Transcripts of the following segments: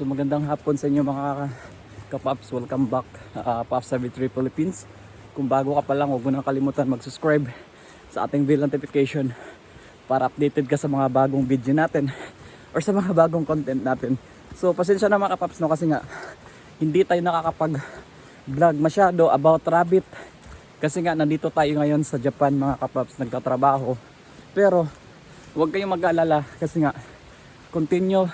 So magandang hapon sa inyo mga kapaps. Welcome back uh, Paps Savitry Philippines. Kung bago ka pa lang, huwag mo nang kalimutan mag-subscribe sa ating bell notification para updated ka sa mga bagong video natin or sa mga bagong content natin. So pasensya na mga kapaps no kasi nga hindi tayo nakakapag vlog masyado about rabbit kasi nga nandito tayo ngayon sa Japan mga kapaps nagtatrabaho. Pero huwag kayong mag-alala kasi nga continue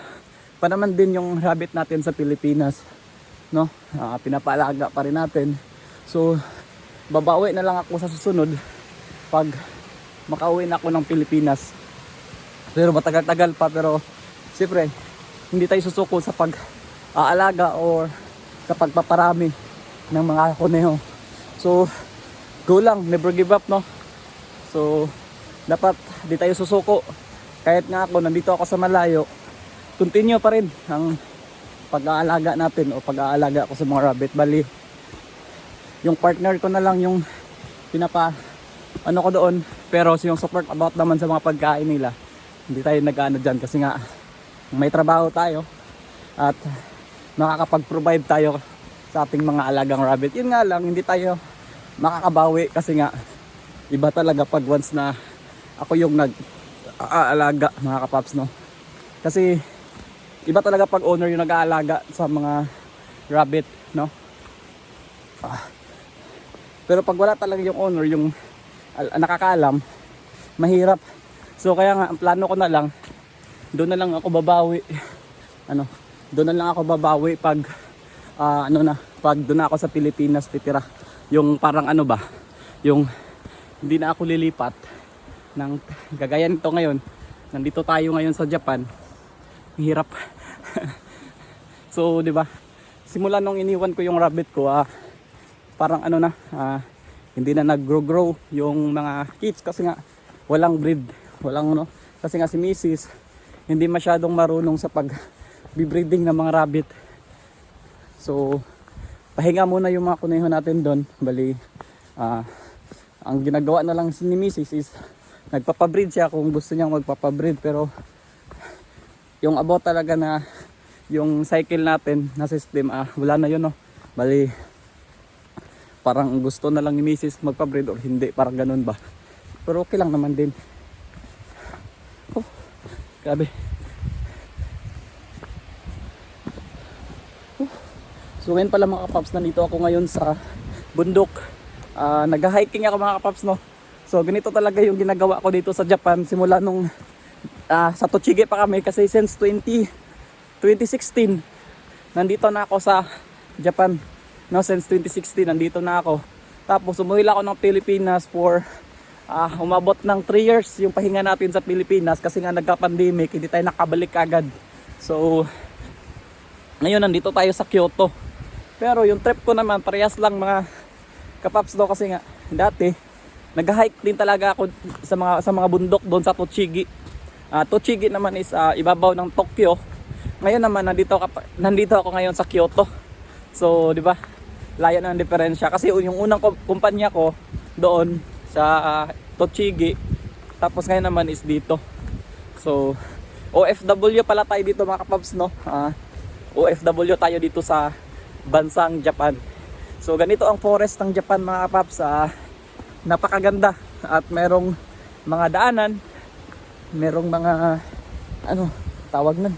pa naman din yung rabbit natin sa Pilipinas no? Ah, pinapaalaga pa rin natin. So babawi na lang ako sa susunod pag makauwi na ako ng Pilipinas. Pero matagal-tagal pa pero siyempre hindi tayo susuko sa pag aalaga or sa pagpaparami ng mga kuneho so go lang never give up no? So dapat di tayo susuko. Kahit nga ako nandito ako sa malayo continue pa rin ang pag-aalaga natin o pag-aalaga ako sa mga rabbit. Bali yung partner ko na lang yung pinapa ano ko doon pero yung support about naman sa mga pagkain nila hindi tayo nag-ano dyan kasi nga may trabaho tayo at makakapag-provide tayo sa ating mga alagang rabbit. Yun nga lang hindi tayo makakabawi kasi nga iba talaga pag once na ako yung nag aalaga mga kapaps no? Kasi iba talaga pag owner yung nag-aalaga sa mga rabbit no? Ah. pero pag wala talaga yung owner yung al- nakakaalam mahirap. So kaya nga ang plano ko na lang doon na lang ako babawi. Ano doon na lang ako babawi pag ah, ano na pag doon ako sa Pilipinas titira. Yung parang ano ba yung hindi na ako lilipat ng gagaya nito ngayon nandito tayo ngayon sa Japan. Hirap so di ba simula nung iniwan ko yung rabbit ko ah, parang ano na ah, hindi na nag-grow grow yung mga kids kasi nga walang breed walang ano kasi nga si Mrs. hindi masyadong marunong sa pag breeding ng mga rabbit so pahinga muna yung mga kuneho natin doon bali ah, ang ginagawa na lang ni Mrs. is nagpapabreed siya kung gusto niyang magpapabreed pero yung about talaga na yung cycle natin na system ah wala na yun no? Bali parang gusto na lang ni Mrs. magpabreed or hindi parang ganun ba? Pero okay lang naman din. Oh grabe. Oh. so ngayon pala mga kapaps nandito ako ngayon sa bundok. Ah, nag-hiking ako mga kapaps no? So ganito talaga yung ginagawa ko dito sa Japan simula nung ah, sa Tochigi pa kami kasi since 20 2016 nandito na ako sa Japan. No since 2016 nandito na ako. Tapos umuwi ako ng Pilipinas for ah, umabot ng 3 years yung pahinga natin sa Pilipinas kasi nga nagka-pandemic hindi tayo nakabalik agad. So ngayon nandito tayo sa Kyoto. Pero yung trip ko naman parehas lang mga kapaps daw kasi nga dati nag-hike din talaga ako sa mga sa mga bundok doon sa Tochigi. Ah, Tochigi naman is ah, ibabaw ng Tokyo. Ngayon naman nandito nandito ako ngayon sa Kyoto. So, 'di ba? Layo na ang diferensya kasi yung unang kumpanya ko doon sa ah, Tochigi. Tapos ngayon naman is dito. So, OFW pala tayo dito mga kapaps, no? Ah, OFW tayo dito sa bansang Japan. So, ganito ang forest ng Japan mga kapaps. Ah, napakaganda at merong mga daanan merong mga ano tawag nun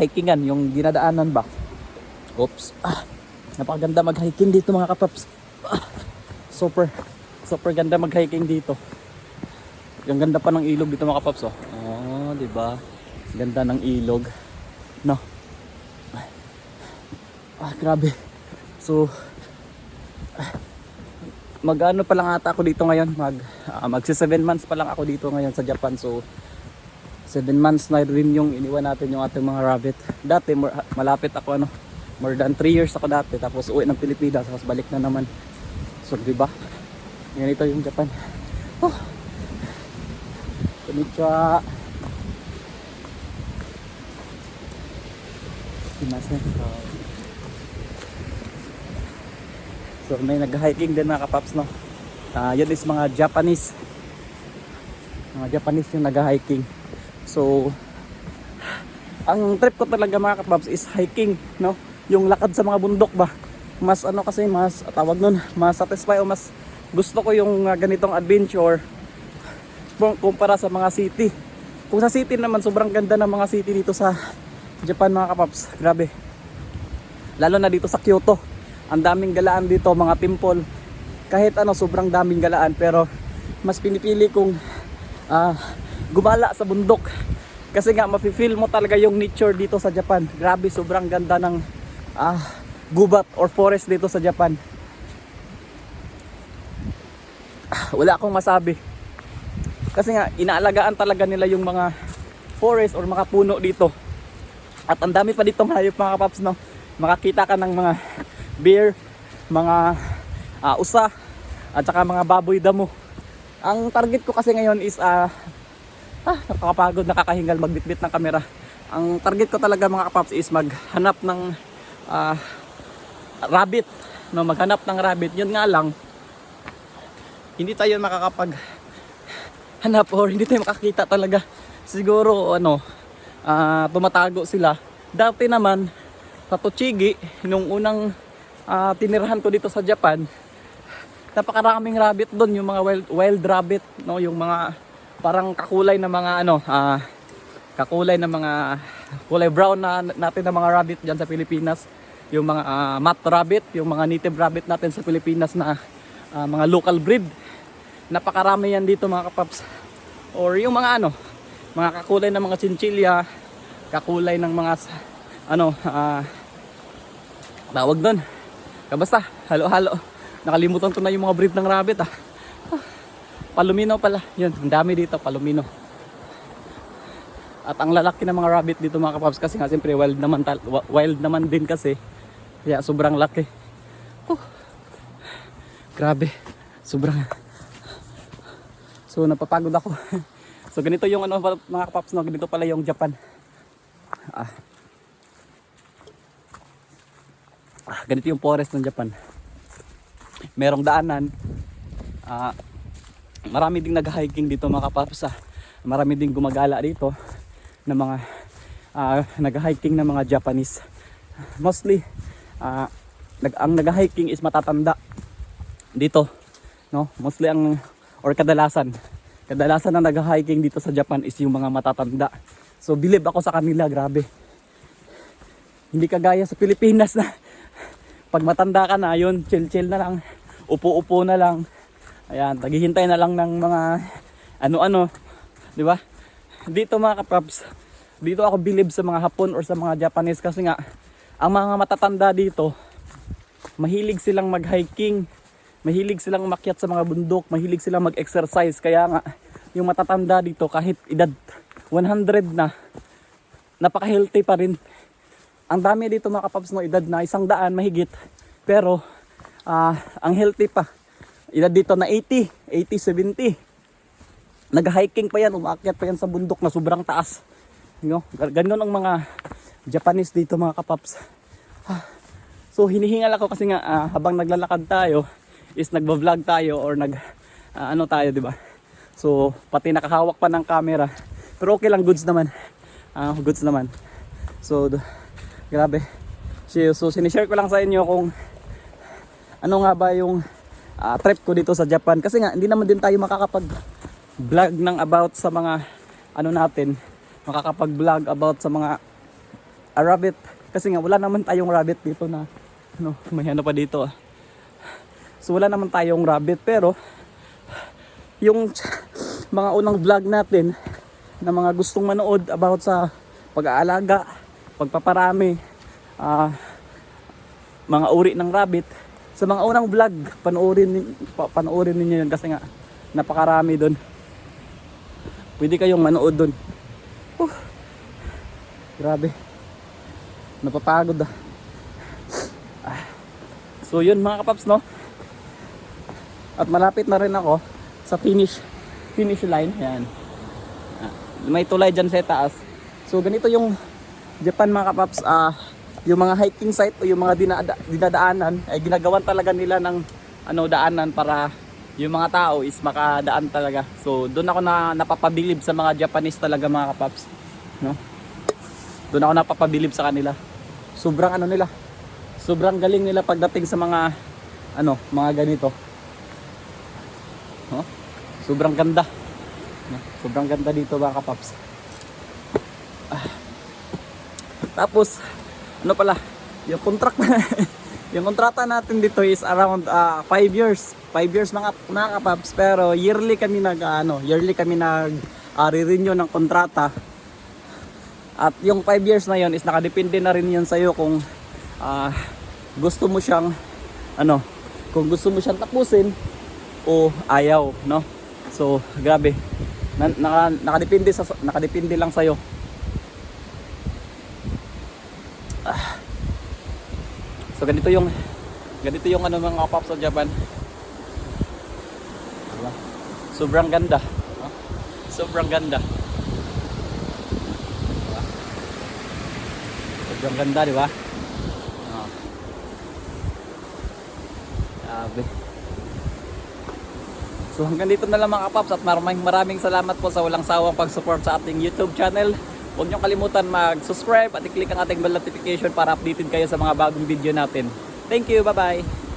hikingan yung dinadaanan ba? Oops. Ah, napakaganda mag hiking dito mga kapaps. Ah, super. Super ganda mag hiking dito. Yung ganda pa ng ilog dito mga kapaps oh, oh di ba? Ganda ng ilog. No. Ah grabe. So mag-ano pa lang ata ako dito ngayon? Mag ah, magsi 7 months pa lang ako dito ngayon sa Japan. So 7 months na rin yung iniwan natin yung ating mga rabbit dati malapit ako ano more than 3 years ako dati tapos uwi ng Pilipinas tapos balik na naman so di ba ganito yung Japan oh. konnichiwa Sumimasen. So may nag-hiking din mga kapaps no. Ah, yun is mga Japanese. Mga Japanese yung nag-hiking. So ang trip ko talaga mga kapaps is hiking, no? Yung lakad sa mga bundok ba? Mas ano kasi, mas tawag nun, mas satisfy o mas gusto ko yung ah, ganitong adventure kumpara sa mga city. Kung sa city naman, sobrang ganda ng mga city dito sa Japan mga kapaps. Grabe. Lalo na dito sa Kyoto. Ang daming galaan dito, mga temple. Kahit ano, sobrang daming galaan. Pero mas pinipili kong ah, gumala sa bundok. Kasi nga, mafe-feel mo talaga yung nature dito sa Japan. Grabe, sobrang ganda ng ah, gubat or forest dito sa Japan. Ah, Wala akong masabi. Kasi nga, inaalagaan talaga nila yung mga forest or mga puno dito. At ang dami pa dito hayop mga kapaps, no? Makakita ka ng mga bear, mga ah, usa, at saka mga baboy damo. Ang target ko kasi ngayon is ah ah, nakakapagod, nakakahingal magbitbit ng kamera. Ang target ko talaga mga kapaps is maghanap ng ah, rabbit, no, maghanap ng rabbit. Yun nga lang, hindi tayo makakapag hanap or hindi tayo makakita talaga. Siguro ano, ah, tumatago sila. Dati naman sa Tochigi, nung unang ah, tinirahan ko dito sa Japan, napakaraming rabbit doon, yung mga wild, wild rabbit, no, yung mga parang kakulay na mga ano, ah, kakulay na mga kulay brown na natin na mga rabbit diyan sa Pilipinas. Yung mga ah, mat rabbit, yung mga native rabbit natin sa Pilipinas na ah, mga local breed. Napakarami yan dito mga kapaps. Or yung mga ano, mga kakulay ng mga chinchilla, kakulay ng mga ano, ah, tawag doon. Basta, halo-halo. Nakalimutan ko na yung mga breed ng rabbit. Ah, Palomino pala. Yun, ang dami dito, palomino. At ang lalaki ng mga rabbit dito mga kapaps kasi nga siyempre wild naman, wild naman din kasi. Kaya sobrang laki. Huh. Grabe. Sobrang So napapagod ako. so ganito yung ano mga kapaps no, ganito pala yung Japan. Ah. Ah, ganito yung forest ng Japan. Merong daanan. Ah, marami ding nag-hiking dito mga kapaps. Ah. Marami ding gumagala dito ng mga ah, nag-hiking ng mga Japanese. Mostly ah, nag ang nag-hiking is matatanda dito no mostly ang or kadalasan kadalasan na nag-hiking dito sa Japan is yung mga matatanda so believe ako sa kanila grabe hindi kagaya sa Pilipinas na pag matanda ka na yun chill chill na lang upo-upo na lang ayan naghihintay na lang ng mga ano-ano di ba dito mga kapaps dito ako believe sa mga Hapon or sa mga Japanese kasi nga ang mga matatanda dito mahilig silang mag-hiking mahilig silang makyat sa mga bundok, mahilig silang mag-exercise. Kaya nga, yung matatanda dito kahit edad 100 na, napaka-healthy pa rin. Ang dami dito mga kapaps no, edad na isang daan mahigit. Pero, ah, ang healthy pa. Edad dito na 80, 80, 70. Nag-hiking pa yan, umakyat pa yan sa bundok na sobrang taas. You know? Ganon ang mga Japanese dito mga kapaps. Ah, So hinihingal ako kasi nga ah, habang naglalakad tayo is nagba-vlog tayo or nag ah, ano tayo, 'di ba? So pati nakahawak pa ng camera. Pero okay lang goods naman. Ah, goods naman. So grabe. So sinishare ko lang sa inyo kung ano nga ba yung ah, trip ko dito sa Japan kasi nga hindi naman din tayo makakapag vlog ng about sa mga ano natin makakapag vlog about sa mga a rabbit kasi nga wala naman tayong rabbit dito na ano, may ano pa dito ah. So wala naman tayong rabbit pero yung mga unang vlog natin na mga gustong manood about sa pag-aalaga, pagpaparami, ah, mga uri ng rabbit. Sa mga unang vlog, panoorin, panoorin ninyo yun kasi nga napakarami doon. Pwede kayong manood doon. Grabe. Napapagod ah. Ah. So yun mga kapaps no. At malapit na rin ako sa finish finish line. Ayan. Ah, may tulay dyan sa taas. So ganito yung Japan mga kapaps. Ah, yung mga hiking site o yung mga dinada, dinadaanan ay ginagawan talaga nila ng ano daanan para yung mga tao is makadaan talaga. So doon ako na napapabilib sa mga Japanese talaga mga kapaps. No? Doon ako napapabilib sa kanila. Sobrang ano nila. Sobrang galing nila pagdating sa mga ano, mga ganito. Oh, sobrang ganda. No, Sobrang ganda dito mga kapaps. Ah. Tapos, ano pala, yung contract yung kontrata natin dito is around 5 years. 5 years mga, mga kapaps. Pero yearly kami nag, ano, yearly kami nag uh, renew ng kontrata. At yung 5 years na yon is nakadepende na rin yun sa'yo kung ah, gusto mo siyang ano, kung gusto mo siyang tapusin o ayaw, no? So, grabe. Na, naka, nakadepende sa nakadepende lang sa So ganito yung ganito yung ano mga pops sa Japan. Diba? Sobrang ganda. no? Sobrang ganda. Diba? Sobrang ganda, di ba? Oh. Grabe. So hanggang dito na lang mga kapaps at maraming maraming salamat po sa walang sawang pag-support sa ating YouTube channel. Huwag niyong kalimutan mag-subscribe at i-click ang ating bell notification para updated kayo sa mga bagong video natin. Thank you, bye-bye!